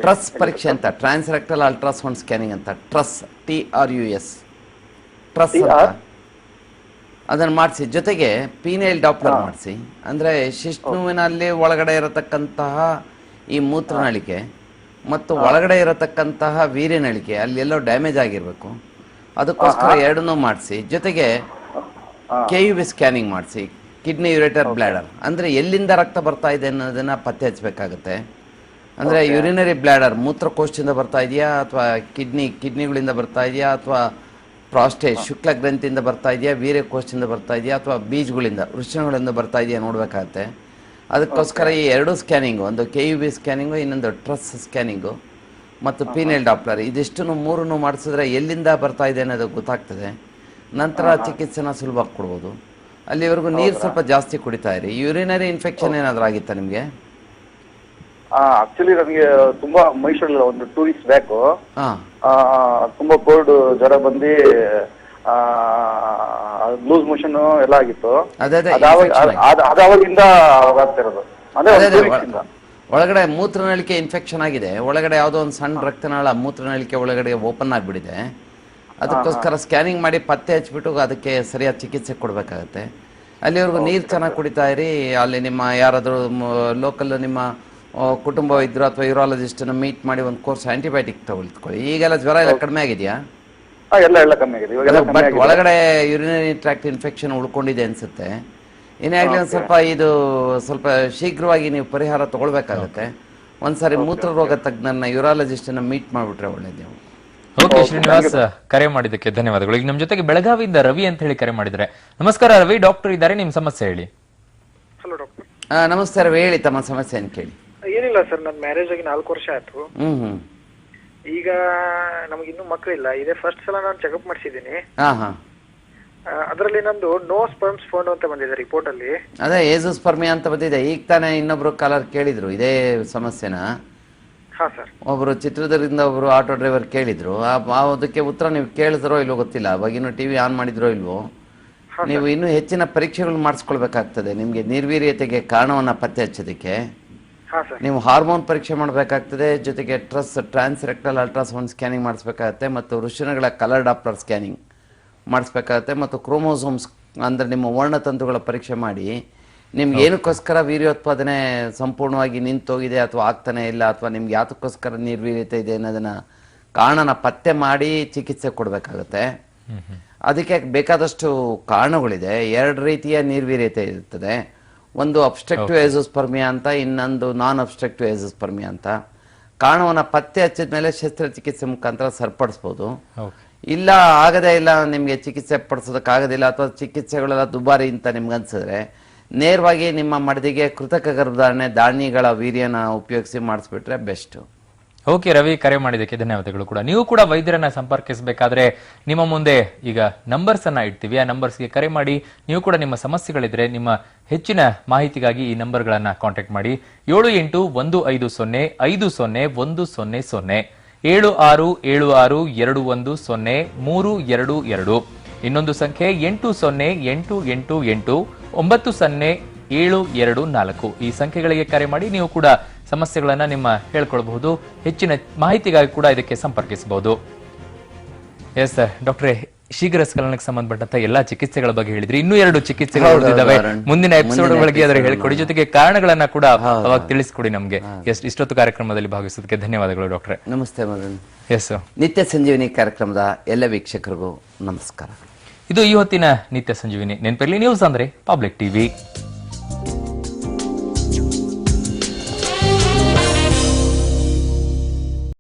ಟ್ರಸ್ ಪರೀಕ್ಷೆ ಅಂತ ಟ್ರಾನ್ಸ್ ರೆಕ್ಟಲ್ ಅಲ್ಟ್ರಾಸೌಂಡ್ ಸ್ಕ್ಯಾನಿಂಗ್ ಅಂತ TRUS T R U S TRUS ಅಂತ? ಅದನ್ನ ಮಾಡಿಸಿ ಜೊತೆಗೆ ಪೀನೈಲ್ ಡಾಪ್ಲರ್ ಮಾಡಿಸಿ. ಅಂದ್ರೆ ಶಿಷ್ಣುವಿನಲ್ಲಿ ಒಳಗಡೆ ಇರತಕ್ಕಂತಹ ಈ ಮೂತ್ರನಳಿಕೆ ಮತ್ತು ಒಳಗಡೆ ಇರತಕ್ಕಂತಹ ವೀರ್ಯನಳಿಕೆ ಅಲ್ಲಿ ಎಲ್ಲೋ ಡ್ಯಾಮೇಜ್ ಆಗಿರಬೇಕು. ಅದಕ್ಕೋಸ್ಕರ ಎರಡನ್ನೂ ಮಾಡಿಸಿ. ಜೊತೆಗೆ ಕೆ ಯು ಬಿ ಸ್ಕ್ಯಾನಿಂಗ್ ಮಾಡಿಸಿ. ಕಿಡ್ನಿ ಯುರೇಟರ್ ಬ್ಲಾಡರ್ ಅಂದ್ರೆ ಎಲ್ಲಿಂದ ರಕ್ತ ಬರ್ತಾ ಇದೆ ಅನ್ನೋದನ್ನ ಪತ್ತೆ ಹಚ್ಚಬೇಕಾಗುತ್ತೆ ಅಂದ್ರೆ ಯುರಿನರಿ ಬ್ಲಾಡರ್ ಮೂತ್ರಕೋಶದಿಂದ ಬರ್ತಾ ಇದೆಯಾ ಅಥವಾ ಕಿಡ್ನಿ ಕಿಡ್ನಿಗಳಿಂದ ಬರ್ತಾ ಇದೆಯಾ ಅಥವಾ ಪ್ರಾಸ್ಟೇಟ್ ಶುಕ್ಲ ಗ್ರಂಥಿಯಿಂದ ಬರ್ತಾ ಇದೆಯಾ ವೀರ್ಯಕೋಶದಿಂದ ಬರ್ತಾ ಇದೆಯಾ ಅಥವಾ ಬೀಜಗಳಿಂದ ವೃಷಣಗಳಿಂದ ಬರ್ತಾ ಇದೆಯಾ ನೋಡ್ಬೇಕಾಗತ್ತೆ. ಅದಕ್ಕೋಸ್ಕರ ಈ ಎರಡು ಸ್ಕ್ಯಾನಿಂಗು ಒಂದು ಕೆ ಯು ಬಿ ಸ್ಕ್ಯಾನಿಂಗು ಇನ್ನೊಂದು ಟ್ರಸ್ ಸ್ಕ್ಯಾನಿಂಗು ಮತ್ತು ಪಿನೆಲ್ ಡಾಪ್ಲರ್ ಇದಿಷ್ಟನ್ನು ಮೂರನ್ನು ಮಾಡಿಸಿದ್ರೆ ಎಲ್ಲಿಂದ ಬರ್ತಾ ಇದೆ ಅನ್ನೋದು ಗೊತ್ತಾಗ್ತದೆ. ನಂತರ ಚಿಕಿತ್ಸೆನ ಸುಲಭ ಕೊಡ್ಬೋದು. ಅಲ್ಲಿವರೆಗೂ ನೀರು ಸ್ವಲ್ಪ ಜಾಸ್ತಿ ಕುಡಿತಾ ಇರಿ. ಯೂರಿನರಿ ಇನ್ಫೆಕ್ಷನ್ ಏನಾದರೂ ಆಗಿತ್ತಾ ನಿಮಗೆ? ಆಕ್ಚುಲಿ ನನಗೆ ತುಂಬಾ ಮೈಸೂರಲ್ಲಿ ಒಂದು ಟೂ ವೀಕ್ಸ್ ಬ್ಯಾಕು ತುಂಬಾ ಕೋಲ್ಡ್ ಜ್ವರ ಬಂದು ಲೂಸ್ ಮೋಷನ್ ಎಲ್ಲ ಆಗಿತ್ತು. ಅದಾವಾಗಿಂದ ಆಗ್ತಿರೋದು ಅಂದ್ರೆ. ಒಳಗಡೆ ಮೂತ್ರನಳಿಕೆ ಇನ್ಫೆಕ್ಷನ್ ಆಗಿದೆ. ಒಳಗಡೆ ಯಾವುದೋ ಒಂದು ಸಣ್ಣ ರಕ್ತನಾಳ ಮೂತ್ರನಳಿಕೆ ಒಳಗಡೆ ಓಪನ್ ಆಗಿಬಿಡಿದೆ ಅದಕ್ಕೋಸ್ಕರ ಸ್ಕ್ಯಾನಿಂಗ್ ಮಾಡಿ ಪತ್ತೆ ಹಚ್ಬಿಟ್ಟು ಅದಕ್ಕೆ ಸರಿಯಾದ ಚಿಕಿತ್ಸೆ ಕೊಡಬೇಕಾಗತ್ತೆ. ಅಲ್ಲಿವರೆಗೂ ನೀರು ಚೆನ್ನಾಗಿ ಕುಡಿತಾ ಇರಿ. ಅಲ್ಲಿ ನಿಮ್ಮ ಯಾರಾದರೂ ಲೋಕಲ್ ನಿಮ್ಮ ಕುಟುಂಬ ಇದ್ರು ಅಥವಾ ಯೂರಾಲಜಿಸ್ಟನ್ನು ಮೀಟ್ ಮಾಡಿ ಒಂದು ಕೋರ್ಸ್ ಆಂಟಿಬಯೋಟಿಕ್ ತಗೊಳ್ಕೊಳ್ಳಿ. ಈಗೆಲ್ಲ ಜ್ವರ ಎಲ್ಲ ಕಡಿಮೆ ಆಗಿದೆಯಾ? ಎಲ್ಲ ಎಲ್ಲ ಕಮ್ಮಿ ಆಗಿದೆ. ಇವಾಗೆಲ್ಲ ಕಮ್ಮಿ ಬಟ್ ಆಗಿದೆ. ಒಳಗಡೆ ಯುರಿನರಿ ಟ್ರ್ಯಾಕ್ಟ್ ಇನ್ಫೆಕ್ಷನ್ ಉಳ್ಕೊಂಡಿದೆ ಅನ್ಸುತ್ತೆ. ಏನೇ ಆಗಲಿ ಒಂದು ಸ್ವಲ್ಪ ಇದು ಸ್ವಲ್ಪ ಶೀಘ್ರವಾಗಿ ನೀವು ಪರಿಹಾರ ತಗೊಳ್ಬೇಕಾಗತ್ತೆ. ಒಂದ್ಸಾರಿ ಮೂತ್ರ ರೋಗ ತಜ್ಞರನ್ನ ಯೂರಾಲಜಿಸ್ಟ್ ಅನ್ನ ಮೀಟ್ ಮಾಡ್ಬಿಟ್ರೆ ಒಳ್ಳೇದು ನೀವು. ಓಕೆ ಶ್ರೀನಿವಾಸ್ ಕರೆ ಮಾಡಿದ್ದಕ್ಕೆ ಧನ್ಯವಾದಗಳು. ಈಗ ನಮ್ಮ ಜೊತೆಗೆ ಬೆಳಗಾವಿಯಿಂದ ರವಿ ಅಂತ ಹೇಳಿ ಕರೆ ಮಾಡಿದ್ರೆ ನಮಸ್ಕಾರ ರವಿ. ಡಾಕ್ಟರ್ ಇದ್ದಾರೆ. ನಿಮ್ ಸಮಸ್ಯೆ ಹೇಳಿ. ಹಲೋ ಡಾಕ್ಟರ್ ಆ, ನಮಸ್ತೆ ರವಿ. ಹೇಳಿ ತಮ್ಮ ಸಮಸ್ಯೆ ಏನು ಕೇಳಿ. ಏನಿಲ್ಲ ಸರ್ ನನ್ನ ಮ್ಯಾರೇಜ್ ಆಗಿ ನಾಲ್ಕು ವರ್ಷ ಆಯ್ತು. ಹ್ಮ್ ಹ್ಮ್. ಈಗ ನಮ್ಗೆ ಇನ್ನೂ ಮಕ್ಕಳಿಲ್ಲ ಇದೇ ಫಸ್ಟ್ ಸಲ ನಾನು ಚೆಕಪ್ ಮಾಡಿಸಿದ್ದೀನಿ. ಹಾ ಹಾ. ಅದರಲ್ಲಿ ನಂದು ನೋ ಸ್ಪರ್ಮ್ಸ್ ಫೋನ್ ಅಂತ ಬಂದಿದೆ ರಿಪೋರ್ಟ್ ಅಲ್ಲಿ. ಅದೇ ಏಜು ಪರ್ಮಿ ಅಂತ ಬಂದಿದೆ. ಈಗ ತಾನೇ ಇನ್ನೊಬ್ರು ಕಾಲರ್ ಕೇಳಿದ್ರು. ಇದೇ ಸಮಸ್ಯೆನ? ಹಾ ಸರ್. ಒಬ್ರು ಚಿತ್ರದುರ್ಗದಿಂದ ಒಬ್ರು ಆಟೋ ಡ್ರೈವರ್ ಕೇಳಿದ್ರು. ಆ ಆ ಅದಕ್ಕೆ ಉತ್ತರ ನೀವು ಕೇಳಿದ್ರೋ ಇಲ್ವೋ ಗೊತ್ತಿಲ್ಲ. ಅವಾಗಿನ್ನು ಟಿವಿ ಆನ್ ಮಾಡಿದ್ರೋ ಇಲ್ವೋ? ನೀವು ಇನ್ನೂ ಹೆಚ್ಚಿನ ಪರೀಕ್ಷೆಗಳು ಮಾಡಿಸ್ಕೊಳ್ಬೇಕಾಗ್ತದೆ. ನಿಮಗೆ ನಿರ್ವೀರ್ಯತೆಗೆ ಕಾರಣವನ್ನ ಪತ್ತೆ ಹಚ್ಚೋದಕ್ಕೆ. ನೀವು ಹಾರ್ಮೋನ್ ಪರೀಕ್ಷೆ ಮಾಡಬೇಕಾಗ್ತದೆ ಜೊತೆಗೆ TRUS trans rectal ultrasound scanning ಮಾಡಿಸ್ಬೇಕಾಗತ್ತೆ ಮತ್ತು ಋಷಿನಗಳ ಕಲರ್ ಡಾಪ್ಲರ್ ಸ್ಕ್ಯಾನಿಂಗ್ ಮಾಡಿಸ್ಬೇಕಾಗತ್ತೆ ಮತ್ತು ಕ್ರೋಮೋಸೋಮ್ಸ್ ಅಂದರೆ ನಿಮ್ಮ ವರ್ಣತಂತುಗಳ ಪರೀಕ್ಷೆ ಮಾಡಿ ನಿಮ್ಗೆ ಏನಕ್ಕೋಸ್ಕರ ವೀರ್ಯೋತ್ಪಾದನೆ ಸಂಪೂರ್ಣವಾಗಿ ನಿಂತೋಗಿದೆ ಅಥವಾ ಆಗ್ತಾನೆ ಇಲ್ಲ ಅಥವಾ ನಿಮ್ಗೆ ಯಾತಕ್ಕೋಸ್ಕರ ನಿರ್ವೀರ್ಯತೆ ಇದೆ ಅನ್ನೋದನ್ನ ಕಾರಣನ ಪತ್ತೆ ಮಾಡಿ ಚಿಕಿತ್ಸೆ ಕೊಡಬೇಕಾಗತ್ತೆ. ಅದಕ್ಕೆ ಬೇಕಾದಷ್ಟು ಕಾರಣಗಳಿದೆ. ಎರಡು ರೀತಿಯ ನಿರ್ವೀರ್ಯತೆ ಇರ್ತದೆ. ಒಂದು ಅಬ್ಸ್ಟ್ರಕ್ಟಿವ್ ಏಜೋಸ್ಪರ್ಮಿಯಾ ಅಂತ ಇನ್ನೊಂದು ನಾನ್ ಅಬ್ಸ್ಟ್ರಕ್ಟಿವ್ ಏಜೋಸ್ಪರ್ಮಿಯಾ ಅಂತ. ಕಾರಣವನ್ನ ಪತ್ತೆ ಹಚ್ಚಿದ ಮೇಲೆ ಶಸ್ತ್ರಚಿಕಿತ್ಸೆ ಮುಖಾಂತರ ಸರಿಪಡಿಸ್ಬೋದು. ಇಲ್ಲ ಆಗದೇ ಇಲ್ಲ ನಿಮಗೆ ಚಿಕಿತ್ಸೆ ಪಡಿಸೋದಕ್ಕಾಗೋದಿಲ್ಲ ಅಥವಾ ಚಿಕಿತ್ಸೆಗಳೆಲ್ಲ ದುಬಾರಿ ಅಂತ ನಿಮ್ಗೆ ಅನ್ಸಿದ್ರೆ ನೇರವಾಗಿ ನಿಮ್ಮ ಮಡದಿಗೆ ಕೃತಕ ಗರ್ಭಧಾರಣೆ ದಾಣಿಗಳ ವೀರ್ಯನ ಉಪಯೋಗಿಸಿ ಮಾಡಿಸ್ಬಿಟ್ರೆ ಬೆಸ್ಟು. ಓಕೆ ರವಿ, ಕರೆ ಮಾಡಿದ್ದಕ್ಕೆ ಧನ್ಯವಾದಗಳು ಕೂಡ. ನೀವು ಕೂಡ ವೈದ್ಯರನ್ನ ಸಂಪರ್ಕಿಸಬೇಕಾದ್ರೆ ನಿಮ್ಮ ಮುಂದೆ ಈಗ ನಂಬರ್ಸ್ ಅನ್ನ ಇಡ್ತೀವಿ. ಆ ನಂಬರ್ಸ್ಗೆ ಕರೆ ಮಾಡಿ, ನೀವು ಕೂಡ ನಿಮ್ಮ ಸಮಸ್ಯೆಗಳಿದ್ರೆ ನಿಮ್ಮ ಹೆಚ್ಚಿನ ಮಾಹಿತಿಗಾಗಿ ಈ ನಂಬರ್ಗಳನ್ನ ಕಾಂಟ್ಯಾಕ್ಟ್ ಮಾಡಿ. ಏಳು ಎಂಟು ಒಂದು ಐದು ಸೊನ್ನೆ ಐದು ಸೊನ್ನೆ, ಒಂದು ಸೊನ್ನೆ ಸೊನ್ನೆ, ಏಳು ಆರು ಏಳು ಆರು, ಎರಡು ಒಂದು ಸೊನ್ನೆ, ಮೂರು ಎರಡು ಎರಡು. ಇನ್ನೊಂದು ಸಂಖ್ಯೆ ಎಂಟು ಸೊನ್ನೆ, ಎಂಟು ಎಂಟು ಎಂಟು, ಒಂಬತ್ತು ಸೊನ್ನೆ, ಏಳು ಎರಡು ನಾಲ್ಕು. ಈ ಸಂಖ್ಯೆಗಳಿಗೆ ಕರೆ ಮಾಡಿ, ನೀವು ಕೂಡ ಸಮಸ್ಯೆಗಳನ್ನ ನಿಮ್ಮ ಹೇಳ್ಕೊಳ್ಬಹುದು. ಹೆಚ್ಚಿನ ಮಾಹಿತಿಗಾಗಿ ಕೂಡ ಇದಕ್ಕೆ ಸಂಪರ್ಕಿಸಬಹುದು. ಎಸ್ ಸರ್ ಡಾಕ್ಟ್ರೆ ಶೀಘ್ರ ಸ್ಖಲನಕ್ಕೆ ಸಂಬಂಧಪಟ್ಟಂತ ಎಲ್ಲಾ ಚಿಕಿತ್ಸೆಗಳ ಬಗ್ಗೆ ಹೇಳಿದ್ರಿ. ಇನ್ನೂ ಎರಡು ಚಿಕಿತ್ಸೆಗಳು ಉಳಿದಿದ್ದಾವೆ. ಮುಂದಿನ ಎಪಿಸೋಡ್ ಗಳಿಗೆ ಅದರ ಹೇಳ್ಕೊಡಿ. ಜೊತೆಗೆ ಕಾರಣಗಳನ್ನ ಕೂಡ ಅವಾಗ ತಿಳಿಸ್ಕೊಡಿ ನಮ್ಗೆ. ಎಸ್ ಇಷ್ಟೊತ್ತು ಕಾರ್ಯಕ್ರಮದಲ್ಲಿ ಭಾಗವಹಿಸೋದಕ್ಕೆ ಧನ್ಯವಾದಗಳು ಡಾಕ್ಟ್ರೆ ನಮಸ್ತೆ ಮದನ್. ಎಸ್ ನಿತ್ಯ ಸಂಜೀವಿನಿ ಕಾರ್ಯಕ್ರಮದ ಎಲ್ಲ ವೀಕ್ಷಕರಿಗೂ ನಮಸ್ಕಾರ. ಇದು ಈ ಹೊತ್ತಿನ ನಿತ್ಯ ಸಂಜೀವಿನಿ. ನೆನಪಿರಲಿ ನ್ಯೂಸ್ ಅಂದ್ರೆ ಪಬ್ಲಿಕ್ ಟಿವಿ